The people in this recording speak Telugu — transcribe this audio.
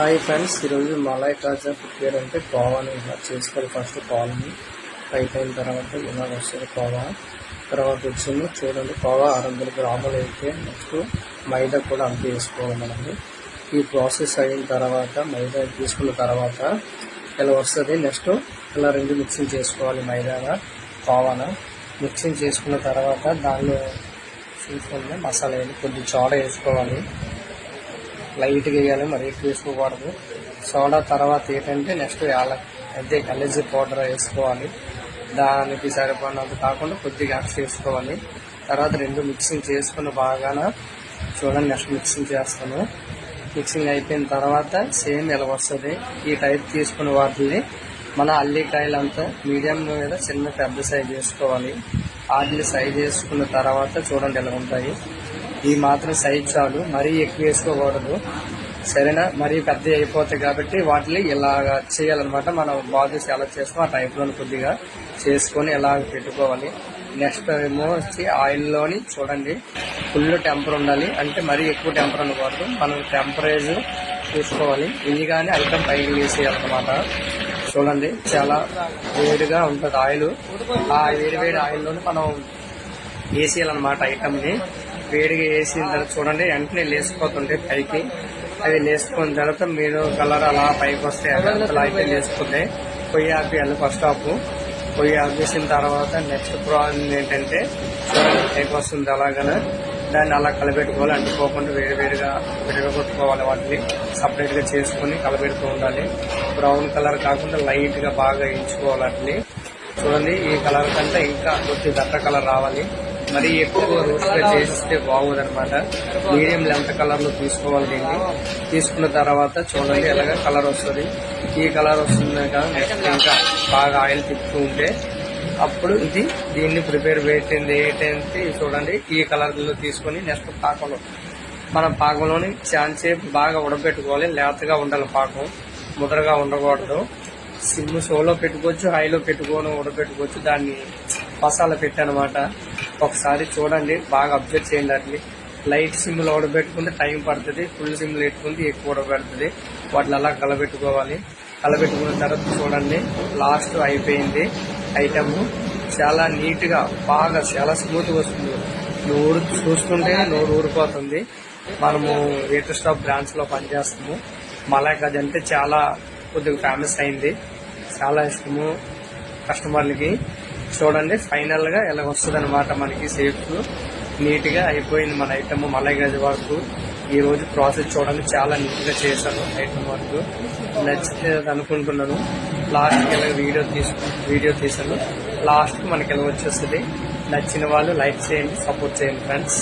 హాయ్ ఫ్రెండ్స్ ఈరోజు మలై కాజా ఫుట్వేర్ అంటే కోవాని ఇలా చేసుకోవాలి ఫస్ట్ కోవాని ఫైట్ అయిన తర్వాత ఇలా వస్తుంది కోవా తర్వాత వచ్చింది చూడండి కోవా ఆరు వందల గ్రాములు అయితే నెక్స్ట్ మైదా కూడా అంత వేసుకోవాలి మనము. ఈ ప్రాసెస్ అయిన తర్వాత మైదా తీసుకున్న తర్వాత ఇలా వస్తుంది? నెక్స్ట్ ఇలా రెండు మిక్సింగ్ చేసుకోవాలి మైదాన కోవాన మిక్సింగ్ చేసుకున్న తర్వాత దానిలో చూసుకుంటే మసాలా వేయాలి కొద్ది చోడ వేసుకోవాలి. లైట్గా వేయాలి మరి ఎక్కువ వేసుకోకూడదు. సోడా తర్వాత ఏంటంటే నెక్స్ట్ అయితే అదే పౌడర్ వేసుకోవాలి. దానికి సరిపడినంత కాకుండా కొద్దిగా యాక్స్ వేసుకోవాలి. తర్వాత రెండు మిక్సింగ్ చేసుకుని బాగాన చూడండి నెక్స్ట్ మిక్సింగ్ చేస్తాను. మిక్సింగ్ అయిపోయిన తర్వాత సేమ్ ఇలా వస్తుంది ఈ టైప్ తీసుకుని వాటిని మన అల్లికాయలు అంతా మీడియం మీద చిన్న పెద్ద సైజ్ చేసుకోవాలి వాటిని సైజ్ చేసుకున్న తర్వాత చూడండి ఎలా ఉంటాయి. ఈ మాత్రం సైజ్ చాలు మరీ ఎక్కువ వేసుకోకూడదు. సరేనా? మరీ పెద్ద అయిపోతాయి కాబట్టి వాటిని ఇలాగ చేయాలన్నమాట. మనం బాగా ఎలా చేస్తాం ఆ టైప్లో కొద్దిగా చేసుకొని ఇలా పెట్టుకోవాలి. నెక్స్ట్ ఏమో వచ్చి ఆయిల్లోని చూడండి. ఫుల్ టెంపర్ ఉండాలి. అంటే మరీ ఎక్కువ టెంపర్ అనుకోవద్దు మనం టెంపరేచర్ చూసుకోవాలి. కానీ ఐటమ్ పైకి వేసేయాలన్నమాట చూడండి చాలా వేడిగా ఉంటుంది ఆయిల్. ఆ వేడి వేడి ఆయిల్లోని మనం వేసేయాలన్నమాట ఐటమ్ని వేడిగా వేసిన తర్వాత చూడండి వెంటనే లేచిపోతుంటే పైకి. అవి లేసుకున్న తర్వాత మీరు కలర్ అలా పైకి వస్తాయి అలా అయితే లేసుకుంటే పొయ్యి ఆపేయాలి ఫస్ట్ హాఫ్ పొయ్యి ఆపేసిన తర్వాత నెక్స్ట్ ప్రాబ్లం ఏంటంటే చూడండి పైకి వస్తుంది అలాగనే. దాన్ని అలా కలబెట్టుకోవాలి. అంటుకోకుండా వేడి వేడిగా విడగొట్టుకోవాలి వాటిని. సపరేట్గా చేసుకుని కలబెడుతూ ఉండాలి. బ్రౌన్ కలర్ కాకుండా లైట్గా బాగా ఎంచుకోవాలి వాటిని. చూడండి ఈ కలర్ కంటే ఇంకా కొద్ది దట్ట కలర్ రావాలి. మరి ఎక్కువ రోస్ట్గా చేస్తే బాగోదు మీడియం లెంత్ కలర్లో తీసుకోవాలి దీన్ని. తీసుకున్న తర్వాత చూడండి ఎలాగ కలర్ వస్తుంది. ఈ కలర్ వస్తుంది నెక్స్ట్ ఇంకా బాగా ఆయిల్ తిప్పుతూ ఉంటే అప్పుడు ఇది దీన్ని ప్రిపేర్ పెట్టింది ఏంటంటే చూడండి ఈ కలర్లో తీసుకొని నెక్స్ట్ పాకంలో మనం పాకంలోని ఛాన్స్ బాగా ఉడబెట్టుకోవాలి లేతగా ఉండాలి పాకం. ముద్రగా ఉండకూడదు. సిమ్ షోలో పెట్టుకోవచ్చు హైలో పెట్టుకొని ఉడబెట్టుకోవచ్చు దాన్ని మసాలా పెట్టనమాట ఒకసారి చూడండి బాగా అబ్జర్వ్ చేయండి వాటిని లైట్ సిమ్లు ఓడబెట్టుకుంటే ఉడబెట్టుకుంటే టైం పడుతుంది ఫుల్ సిమ్లు పెట్టుకుంటే ఎక్కువ ఉడబెడుతుంది వాటిని అలా కలబెట్టుకోవాలి. కలబెట్టుకున్న తర్వాత చూడండి లాస్ట్ అయిపోయింది ఐటమ్ చాలా నీట్గా బాగా చాలా స్మూత్గా వస్తుంది. నోరు చూస్తుంటే నోరు ఊరిపోతుంది. మనము వేటర్ స్టాప్ బ్రాంచ్లో పనిచేస్తాము. మలాక్ అది అంటే చాలా కొద్దిగా ఫేమస్ అయింది. చాలా ఇష్టము కస్టమర్లకి చూడండి ఫైనల్గా ఇలా వస్తుంది అనమాట మనకి సేఫ్ నీట్గా అయిపోయింది మన ఐటమ్ మలై గజ వరకు. ఈ రోజు ప్రాసెస్ చూడండి చాలా నీట్గా చేశాను ఐటమ్ వరకు. నచ్చితే అనుకుంటున్నాను. లాస్ట్ ఇలా వీడియో తీసుకు వీడియో తీసాను లాస్ట్ మనకి ఇలా వచ్చేస్తుంది? నచ్చిన వాళ్ళు లైక్ చేయండి సపోర్ట్ చేయండి ఫ్రెండ్స్